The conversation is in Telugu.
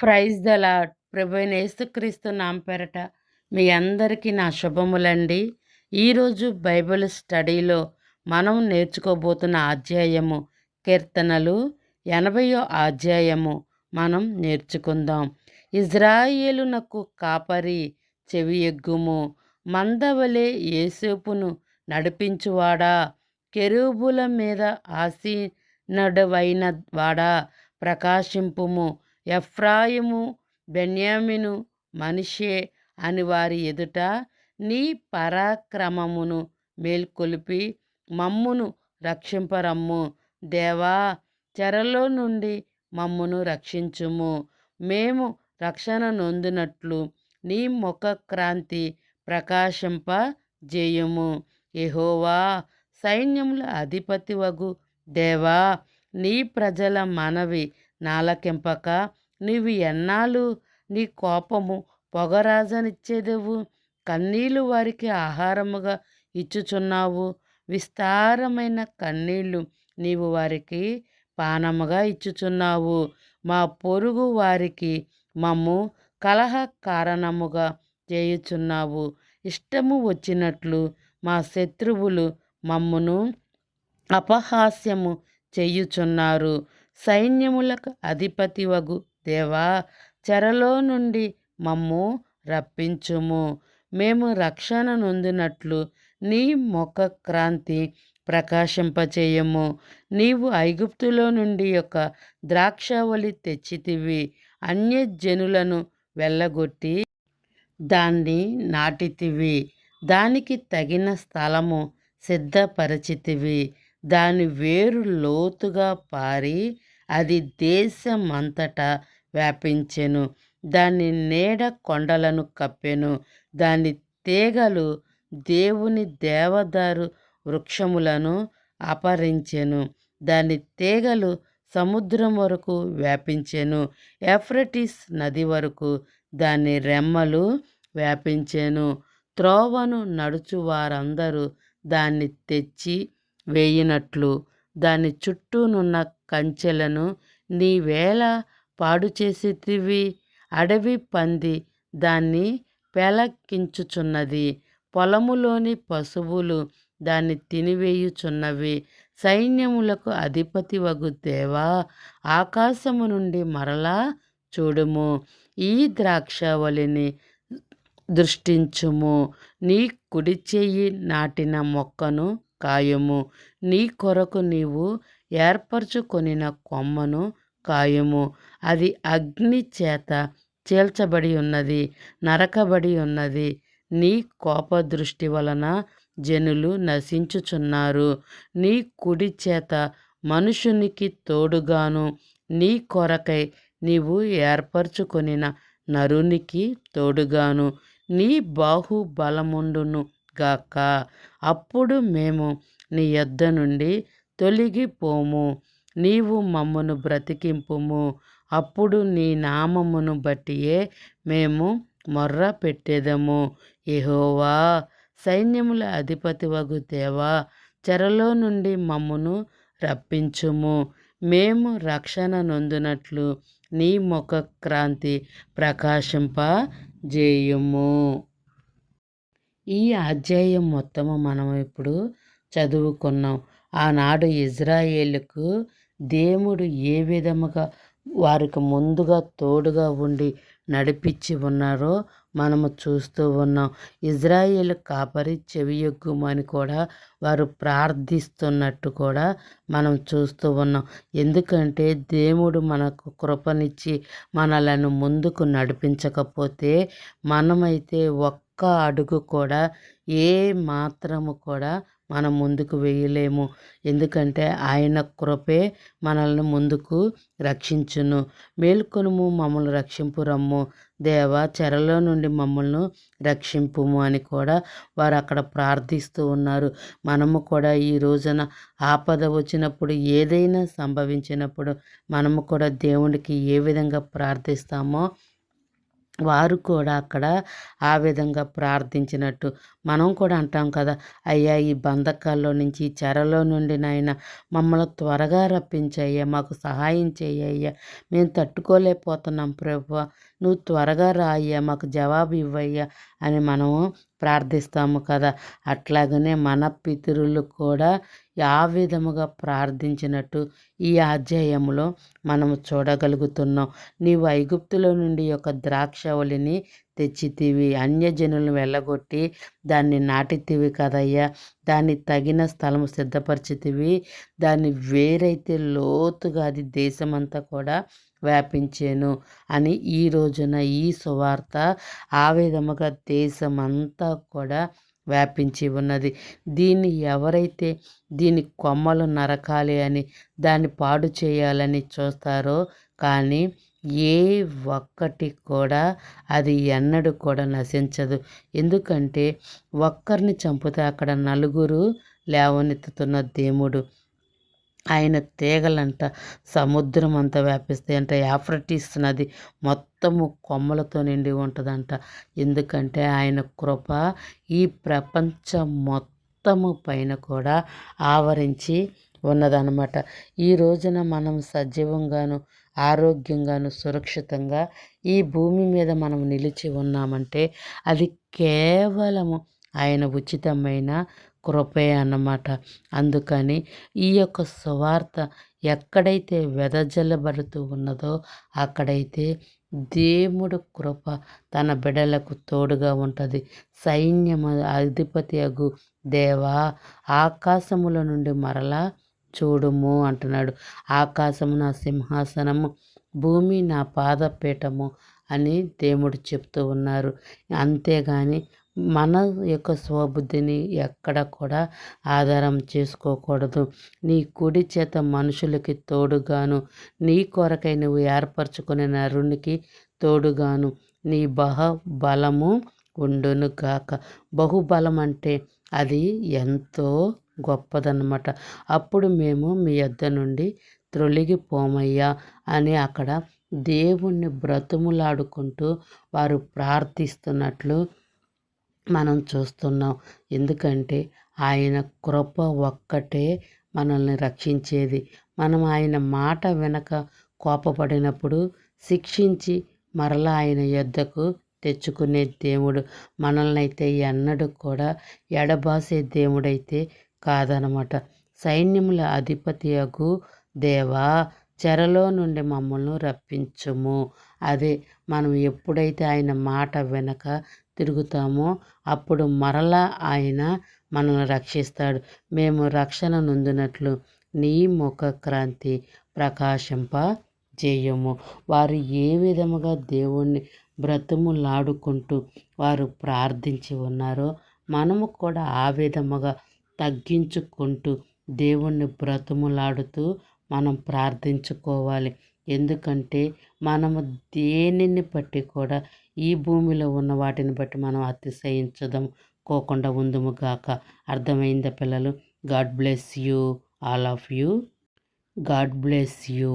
ప్రైజ్ ద లాడ్ ప్రభైన యేసుక్రీస్తు నామ మీ అందరికీ నా శుభములండి. ఈరోజు బైబిల్ స్టడీలో మనం నేర్చుకోబోతున్న అధ్యాయము కీర్తనలు ఎనభయో అధ్యాయము మనం నేర్చుకుందాం. ఇజ్రాయేలునకు కాపరి చెవి ఎగ్గుము. మందవలే ఏసేపును నడిపించువాడా? కెరూబుల మీద ఆసీనడవైన వాడా? ప్రకాశింపుము. ఎఫ్రాయిము బెన్యామిను మనిషే అని వారి ఎదుట నీ పరాక్రమమును మేల్కొలిపి మమ్మును రక్షింపరమ్ము. దేవా చెరలో నుండి మమ్మును రక్షించుము. మేము రక్షణ నొందినట్లు నీ ముఖ క్రాంతి ప్రకాశింప జేయము ఎహోవా సైన్యముల అధిపతి వగు దేవా నీ ప్రజల మనవి నాలకింపక నీవు ఎన్నాళ్ళు నీ కోపము పొగరాజనిచ్చేదెవు కన్నీళ్ళు వారికి ఆహారముగా ఇచ్చుచున్నావు. విస్తారమైన కన్నీళ్ళు నీవు వారికి పానముగా ఇచ్చుచున్నావు. మా పొరుగు వారికి మమ్ము కలహ కారణముగా చేయుచున్నావు. ఇష్టము వచ్చినట్లు మా శత్రువులు మమ్మును అపహాస్యము చేయుచున్నారు. సైన్యములకు అధిపతి వగు దేవా చెరలో నుండి మమ్ము రప్పించుము. మేము రక్షణ నొందినట్లు నీ ముఖ క్రాంతి ప్రకాశింపచేయము. నీవు ఐగుప్తులో నుండి యొక్క ద్రాక్షవళి తెచ్చితివి. అన్యజనులను వెళ్ళగొట్టి దాన్ని నాటితివి. దానికి తగిన స్థలము సిద్ధపరచితివి. దాని వేరు లోతుగా పారి అది దేశమంతటా వ్యాపించెను. దాని నీడ కొండలను కప్పెను. దాని తీగలు దేవుని దేవదారు వృక్షములను అపహరించెను. దాని తీగలు సముద్రం వరకు వ్యాపించెను. ఎఫ్రటిస్ నది వరకు దాని రెమ్మలు వ్యాపించెను. త్రోవను నడుచు వారందరూ దాన్ని తెచ్చి వేయినట్లు. దాని చుట్టూనున్న కంచెలను నీవేళ పాడు చేసేటివి అడవి పంది దాన్ని పెలకించుచున్నది పొలములోని పశువులు దాన్ని తినివేయుచున్నవి. సైన్యములకు అధిపతి వగు దేవా ఆకాశము నుండి మరలా చూడుము. ఈ ద్రాక్షవలిని దృష్టించుము. నీ కుడి చెయ్యి నాటిన మొక్కను కాయము. నీ కొరకు నీవు ఏర్పరచుకొనిన కొమ్మను కాయము. అది అగ్ని చేత చీల్చబడి ఉన్నది నరకబడి ఉన్నది. నీ కోపదృష్టి వలన జనులు నశించుచున్నారు. నీ కుడి చేత మనుషునికి తోడుగాను నీ కొరకై నీవు ఏర్పరచుకొనిన నరునికి తోడుగాను. నీ బాహుబలముండును గాక. అప్పుడు మేము నీ యొద్ద నుండి తొలగిపోము. నీవు మమ్మను బ్రతికింపుము. అప్పుడు నీ నామమును బట్టియే మేము మొర్ర పెట్టేదము. ఎహోవా సైన్యముల అధిపతి వగు దేవా చెరలో నుండి మమ్మను రప్పించుము. మేము రక్షణ నొందునట్లు నీ ముఖ క్రాంతి ప్రకాశింపజేయుము. ఈ అధ్యాయం మొత్తము మనం ఇప్పుడు చదువుకున్నాం. ఆనాడు ఇజ్రాయేళ్ళకు దేవుడు ఏ విధముగా వారికి ముందుగా తోడుగా ఉండి నడిపించి ఉన్నారో మనము చూస్తూ ఉన్నాం. ఇజ్రాయేల్ కాపరి చెవియొగ్గుమని కూడా వారు ప్రార్థిస్తున్నట్టు కూడా మనం చూస్తూ ఉన్నాం. ఎందుకంటే దేవుడు మనకు కృపనిచ్చి మనలను ముందుకు నడిపించకపోతే మనమైతే ఒక్క అడుగు కూడా ఏ మాత్రము కూడా మనం ముందుకు వేయలేము. ఎందుకంటే ఆయన కృపే మనల్ని ముందుకు రక్షించును. మేల్కొనుము మమ్మల్ని రక్షింపు రమ్ము. దేవ చెరలో నుండి మమ్మల్ని రక్షింపుము అని కూడా వారు అక్కడ ప్రార్థిస్తూ ఉన్నారు. మనము కూడా ఈ రోజున ఆపద వచ్చినప్పుడు ఏదైనా సంభవించినప్పుడు మనము కూడా దేవునికి ఏ విధంగా ప్రార్థిస్తామో వారు కూడా అక్కడ ఆ విధంగా ప్రార్థించినట్టు మనం కూడా అంటాం కదా. అయ్యా ఈ బంధకాల్లో నుంచి ఈ చెరలో నుండి నాయన మమ్మల్ని త్వరగా రప్పించయ్యా మాకు సహాయం చేయయ్యా మేము తట్టుకోలేకపోతున్నాం ప్రభు. నువ్వు త్వరగా రాయ్యా మాకు జవాబు ఇవ్వయ్యా అని మనము ప్రార్థిస్తాము కదా. అట్లాగనే మన పితరులు కూడా ఆ విధముగా ప్రార్థించినట్టు ఈ అధ్యాయంలో మనము చూడగలుగుతున్నాం. నీవు ఐగుప్తులో నుండి ఒక ద్రాక్షవలిని తెచ్చితివి అన్యజనులను వెళ్ళగొట్టి దాన్ని నాటితివి కదయ్యా. దాన్ని తగిన స్థలం సిద్ధపరిచితివి. దాన్ని వేరైతే లోతుగా అది దేశమంతా కూడా వ్యాపించాను అని ఈ రోజున ఈ సువార్త ఆ విధముగా దేశమంతా కూడా వ్యాపించి ఉన్నది. దీన్ని ఎవరైతే దీని కొమ్మలు నరకాలి అని దాన్ని పాడు చేయాలని చూస్తారో కానీ ఏ ఒక్కటి కూడా అది ఎన్నడూ కూడా నశించదు. ఎందుకంటే ఒక్కరిని చంపితే అక్కడ నలుగురు లేవనెత్తుతున్న దేవుడు. ఆయన తీగలంట సముద్రం అంతా వ్యాపిస్తాయి అంటే యాఫ్రటిస్ నది మొత్తము కొమ్మలతో నిండి ఉంటుందంట. ఎందుకంటే ఆయన కృప ఈ ప్రపంచం మొత్తము పైన కూడా ఆవరించి ఉన్నదనమాట ఈ రోజున మనం సజీవంగాను ఆరోగ్యంగాను సురక్షితంగా ఈ భూమి మీద మనం నిలిచి ఉన్నామంటే అది కేవలము ఆయన ఉచితమైన కృపే అన్నమాట. అందుకని ఈ యొక్క సువార్త ఎక్కడైతే వెదజల్లబడుతూ ఉన్నదో అక్కడైతే దేవుడు కృప తన బిడలకు తోడుగా ఉంటుంది. సైన్యము అధిపతి అగు దేవా ఆకాశముల నుండి మరలా చూడుము అంటున్నాడు. ఆకాశము నా సింహాసనము భూమి నా పాదపీఠము అని దేవుడు చెప్తూ ఉన్నారు. అంతేగాని మన యొక్క స్వబుద్ధిని ఎక్కడ కూడా ఆధారం చేసుకోకూడదు. నీ కుడి చేత మనుషులకి తోడుగాను నీ కొరకై నువ్వు ఏర్పరచుకునే నరునికి తోడుగాను. నీ బహ బలము ఉండును గాక. బహుబలం అంటే అది ఎంతో గొప్పదన్నమాట. అప్పుడు మేము మీ యొద్ద నుండి త్రొలిగిపోమయ్యా అని అక్కడ దేవుణ్ణి బ్రతుములాడుకుంటూ వారు ప్రార్థిస్తున్నట్లు మనం చూస్తున్నాం. ఎందుకంటే ఆయన కృప ఒక్కటే మనల్ని రక్షించేది. మనం ఆయన మాట వెనక కోపపడినప్పుడు శిక్షించి మరలా ఆయన యొద్దకు తెచ్చుకునే దేవుడు మనల్ని అయితే ఎన్నడూ కూడా ఎడబాసే దేవుడైతే కాదనమాట. సైన్యముల అధిపతి అగు దేవా చెరలో నుండి మమ్మల్ని రప్పించుము. అదే మనం ఎప్పుడైతే ఆయన మాట వెనక తిరుగుతామో అప్పుడు మరలా ఆయన మనల్ని రక్షిస్తాడు. మేము రక్షణ నొందినట్లు నీ ముఖ క్రాంతి ప్రకాశింప చేయము వారు ఏ విధముగా దేవుణ్ణి బ్రతుములాడుకుంటూ వారు ప్రార్థించి ఉన్నారో మనము కూడా ఆ విధముగా తగ్గించుకుంటూ దేవుణ్ణి బ్రతుములాడుతూ మనం ప్రార్థించుకోవాలి. ఎందుకంటే మనము దేనిని బట్టి కూడా ఈ భూమిలో ఉన్న వాటిని బట్టి మనం అతిశయించదం. కోకుండా ఉందుము గాక. అర్థమైందా పిల్లలు? God bless you. All of you. God bless you.